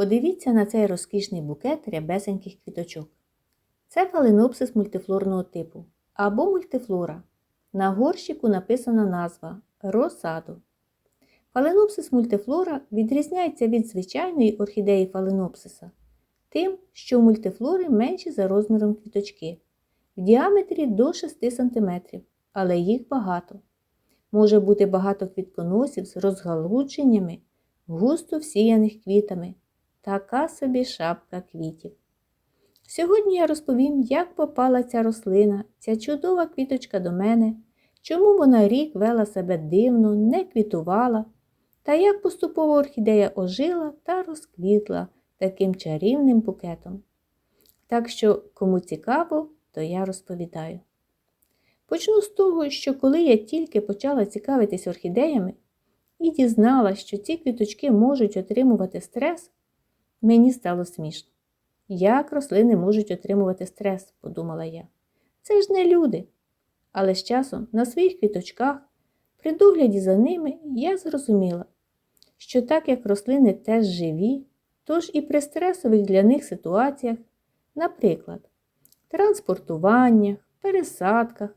Подивіться на цей розкішний букет рябесеньких квіточок. Це фаленопсис мультифлорного типу або мультифлора. На горщику написана назва Росаду. Фаленопсис мультифлора відрізняється від звичайної орхідеї фаленопсиса тим, що у мультифлори менші за розміром квіточки, в діаметрі до 6 см, але їх багато. Може бути багато квітконосів з розгалудженнями, густо всіяних квітами. Така собі шапка квітів. Сьогодні я розповім, як попала ця рослина, ця чудова квіточка до мене, чому вона рік вела себе дивно, не квітувала, та як поступово орхідея ожила та розквітла таким чарівним букетом. Так що, кому цікаво, то я розповідаю. Почну з того, що коли я тільки почала цікавитись орхідеями і дізналась, що ці квіточки можуть отримувати стрес, мені стало смішно. Як рослини можуть отримувати стрес, подумала я. Це ж не люди. Але з часом на своїх квіточках, при догляді за ними, я зрозуміла, що так як рослини теж живі, тож і при стресових для них ситуаціях, наприклад, транспортуваннях, пересадках,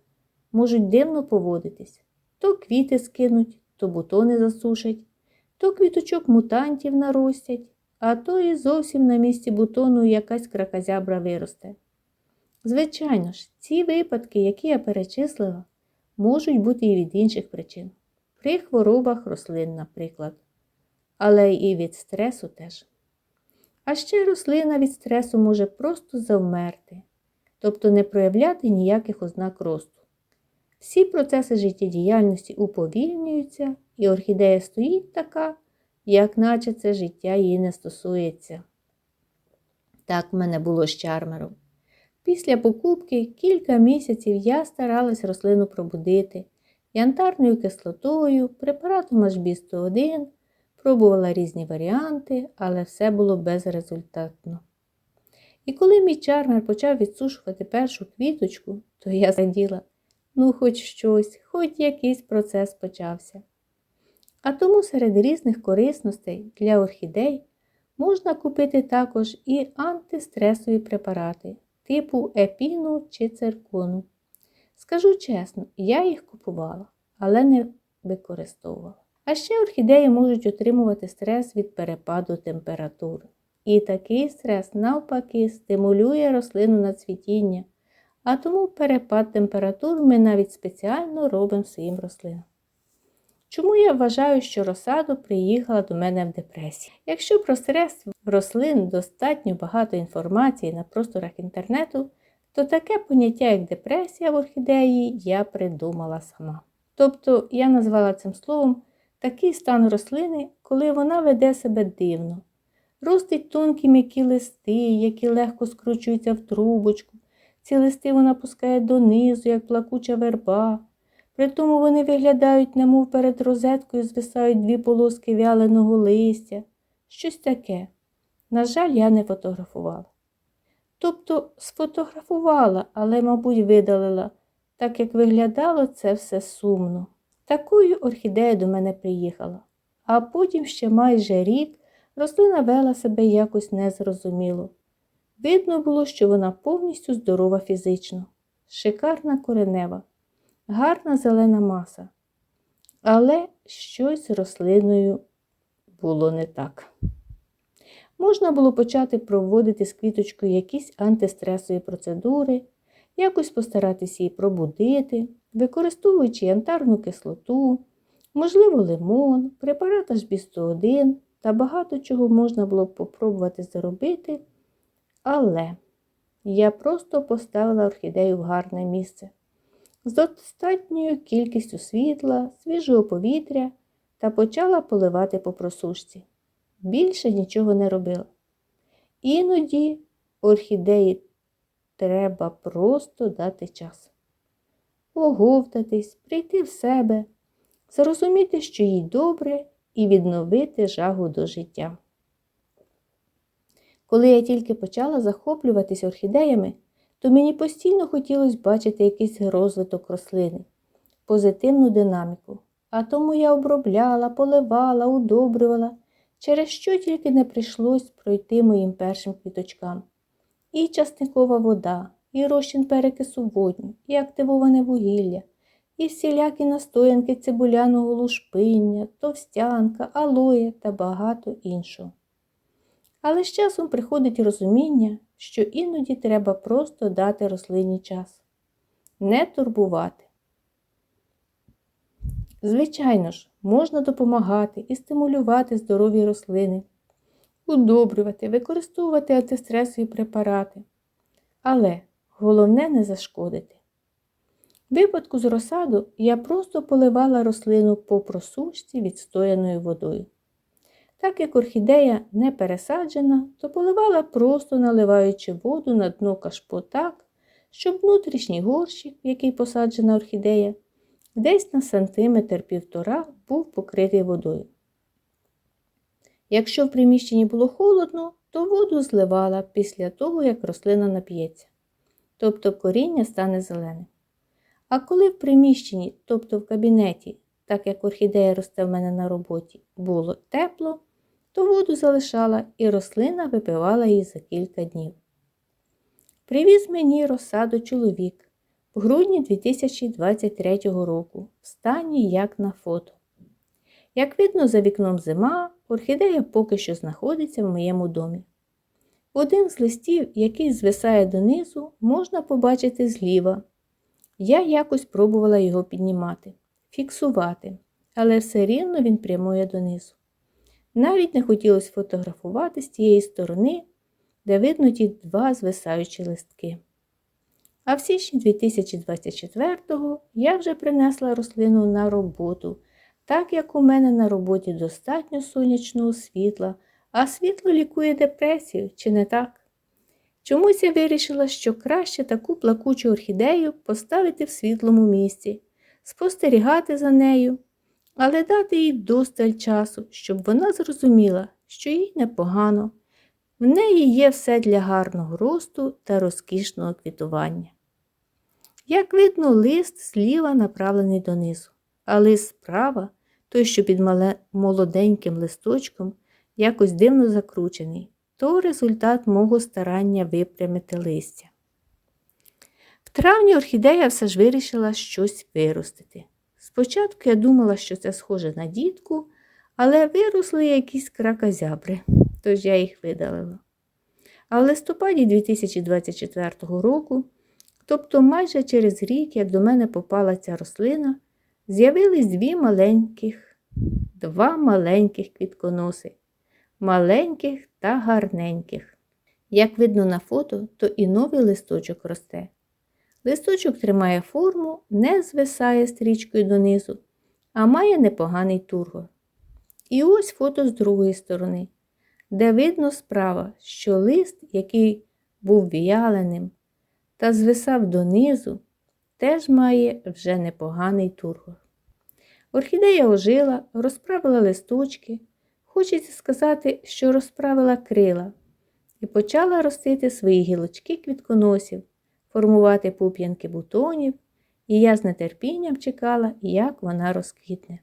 можуть дивно поводитись. То квіти скинуть, то бутони засушать, то квіточок мутантів наростять, а то і зовсім на місці бутону якась кракозябра виросте. Звичайно ж, ці випадки, які я перечислила, можуть бути і від інших причин. При хворобах рослин, наприклад, але і від стресу теж. А ще рослина від стресу може просто завмерти, тобто не проявляти ніяких ознак росту. Всі процеси життєдіяльності уповільнюються, і орхідея стоїть така, як наче це життя її не стосується. Так в мене було з чармером. Після покупки кілька місяців я старалась рослину пробудити янтарною кислотою, препаратом HB101, пробувала різні варіанти, але все було безрезультатно. І коли мій чармер почав відсушувати першу квіточку, то я заділа, ну, хоч щось, хоч якийсь процес почався. А тому серед різних корисностей для орхідей можна купити також і антистресові препарати типу епіну чи циркону. Скажу чесно, я їх купувала, але не використовувала. А ще орхідеї можуть отримувати стрес від перепаду температури. І такий стрес, навпаки, стимулює рослину на цвітіння, а тому перепад температур ми навіть спеціально робимо своїм рослинам. Чому я вважаю, що розсаду приїхала до мене в депресії? Якщо про стрес рослин достатньо багато інформації на просторах інтернету, то таке поняття, як депресія в орхідеї, я придумала сама. Тобто я назвала цим словом такий стан рослини, коли вона веде себе дивно, ростить тонкі м'які листи, які легко скручуються в трубочку, ці листи вона пускає донизу, як плакуча верба. Притому вони виглядають, немов перед розеткою звисають дві полоски вяленого листя, щось таке. На жаль, я не фотографувала. Тобто сфотографувала, але, мабуть, видалила, так як виглядало це все сумно. Такою орхідея до мене приїхала, а потім ще майже рік рослина вела себе якось незрозуміло. Видно було, що вона повністю здорова фізично, шикарна коренева гарна зелена маса. Але щось з рослиною було не так. Можна було почати проводити з квіточкою якісь антистресові процедури, якось постаратися її пробудити, використовуючи янтарну кислоту, можливо, лимон, препарат HB101 та багато чого можна було б попробувати зробити. Але я просто поставила орхідею в гарне місце з достатньою кількістю світла, свіжого повітря та почала поливати по просушці. Більше нічого не робила. Іноді орхідеї треба просто дати час. Оговтатись, прийти в себе, зрозуміти, що їй добре, і відновити жагу до життя. Коли я тільки почала захоплюватись орхідеями, то мені постійно хотілося бачити якийсь розвиток рослини, позитивну динаміку. А тому я обробляла, поливала, удобрювала, через що тільки не прийшлось пройти моїм першим квіточкам. І часникова вода, і розчин перекису водню, і активоване вугілля, і всілякі настоянки цибуляного лушпиння, товстянка, алоє та багато іншого. Але з часом приходить розуміння, що іноді треба просто дати рослині час, не турбувати. Звичайно ж, можна допомагати і стимулювати здорові рослини, удобрювати, використовувати антистресові препарати. Але головне не зашкодити. В випадку з розсаду я просто поливала рослину по просушці відстояною водою. Так як орхідея не пересаджена, то поливала просто наливаючи воду на дно кашпо так, щоб внутрішній горщик, в який посаджена орхідея, десь на сантиметр півтора був покритий водою. Якщо в приміщенні було холодно, то воду зливала після того, як рослина нап'ється, тобто коріння стане зеленим. А коли в приміщенні, тобто в кабінеті, так як орхідея росте в мене на роботі, було тепло, то воду залишала і рослина випивала її за кілька днів. Привіз мені розсаду чоловік в грудні 2023 року в стані як на фото. Як видно, за вікном зима, орхідея поки що знаходиться в моєму домі. Один з листів, який звисає донизу, можна побачити зліва. Я якось пробувала його піднімати, фіксувати, але все рівно він прямує донизу. Навіть не хотілося фотографувати з тієї сторони, де видно ті два звисаючі листки. А в січні 2024-го я вже принесла рослину на роботу, так як у мене на роботі достатньо сонячного світла, а світло лікує депресію, чи не так? Чомусь я вирішила, що краще таку плакучу орхідею поставити в світлому місці, спостерігати за нею, але дати їй досталь часу, щоб вона зрозуміла, що їй непогано. В неї є все для гарного росту та розкішного квітування. Як видно, лист зліва направлений донизу, а лист справа, той, що під молоденьким листочком, якось дивно закручений, то результат мого старання випрямити листя. В травні орхідея все ж вирішила щось виростити. Спочатку я думала, що це схоже на дітку, але виросли якісь кракозябри, тож я їх видалила. А в листопаді 2024 року, тобто майже через рік, як до мене попала ця рослина, з'явились дві маленьких, два маленьких квітконоси, маленьких та гарненьких. Як видно на фото, то і новий листочок росте. Листочок тримає форму, не звисає стрічкою донизу, а має непоганий тургор. І ось фото з другої сторони, де видно справа, що лист, який був в'яленим та звисав донизу, теж має вже непоганий тургор. Орхідея ожила, розправила листочки, хочеться сказати, що розправила крила і почала ростити свої гілочки квітконосів формувати пуп'янки бутонів, і я з нетерпінням чекала, як вона розквітне.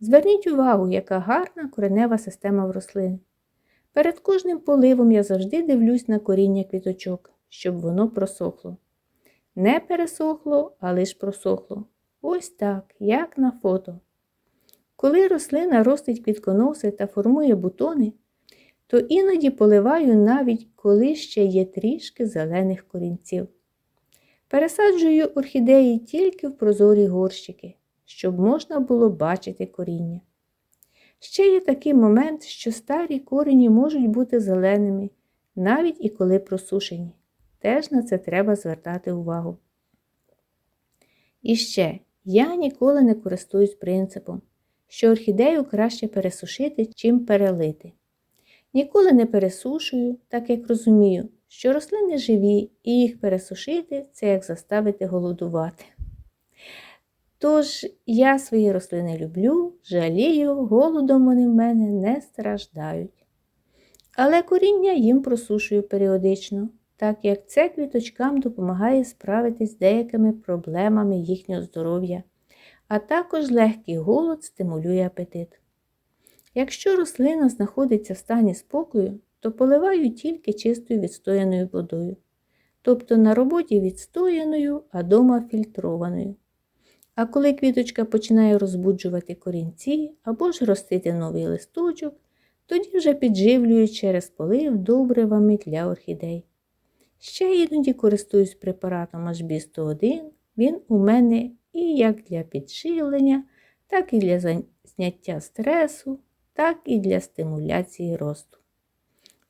Зверніть увагу, яка гарна коренева система в рослин. Перед кожним поливом я завжди дивлюсь на коріння квіточок, щоб воно просохло. Не пересохло, а лиш просохло. Ось так, як на фото. Коли рослина ростить квітконоси та формує бутони, то іноді поливаю навіть коли ще є трішки зелених корінців. Пересаджую орхідеї тільки в прозорі горщики, щоб можна було бачити коріння. Ще є такий момент, що старі корені можуть бути зеленими, навіть і коли просушені. Теж на це треба звертати увагу. І ще, я ніколи не користуюсь принципом, що орхідею краще пересушити, чим перелити. Ніколи не пересушую, так як розумію, що рослини живі і їх пересушити це як заставити голодувати. Тож я свої рослини люблю, жалію, голодом вони в мене не страждають. Але коріння їм просушую періодично, так як це квіточкам допомагає справитись з деякими проблемами їхнього здоров'я, а також легкий голод стимулює апетит. Якщо рослина знаходиться в стані спокою, то поливаю тільки чистою відстояною водою, тобто на роботі відстояною, а дома фільтрованою. А коли квіточка починає розбуджувати корінці або ж ростити новий листочок, тоді вже підживлюю через полив добривами для орхідей. Ще іноді користуюсь препаратом HB101. Він у мене і як для підживлення, так і для зняття стресу, так і для стимуляції росту.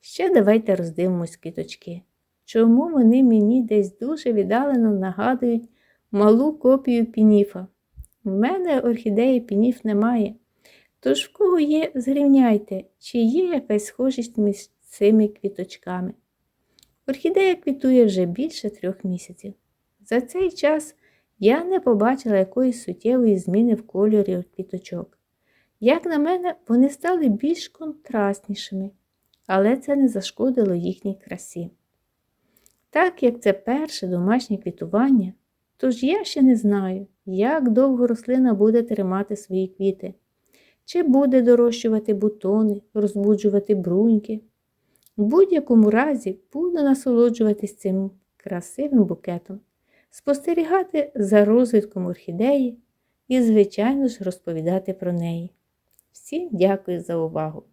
Ще давайте роздивимось квіточки. Чому вони мені десь дуже віддалено нагадують малу копію пініфа? У мене орхідеї пініф немає. Тож в кого є, зрівняйте, чи є якась схожість між цими квіточками. Орхідея квітує вже більше трьох місяців. За цей час я не побачила якоїсь суттєвої зміни в кольорі квіточок. Як на мене, вони стали більш контрастнішими, але це не зашкодило їхній красі. Так як це перше домашнє квітування, тож я ще не знаю, як довго рослина буде тримати свої квіти, чи буде дорощувати бутони, розбуджувати бруньки. В будь-якому разі буду насолоджуватись цим красивим букетом, спостерігати за розвитком орхідеї і, звичайно ж, розповідати про неї. Всім дякую за увагу!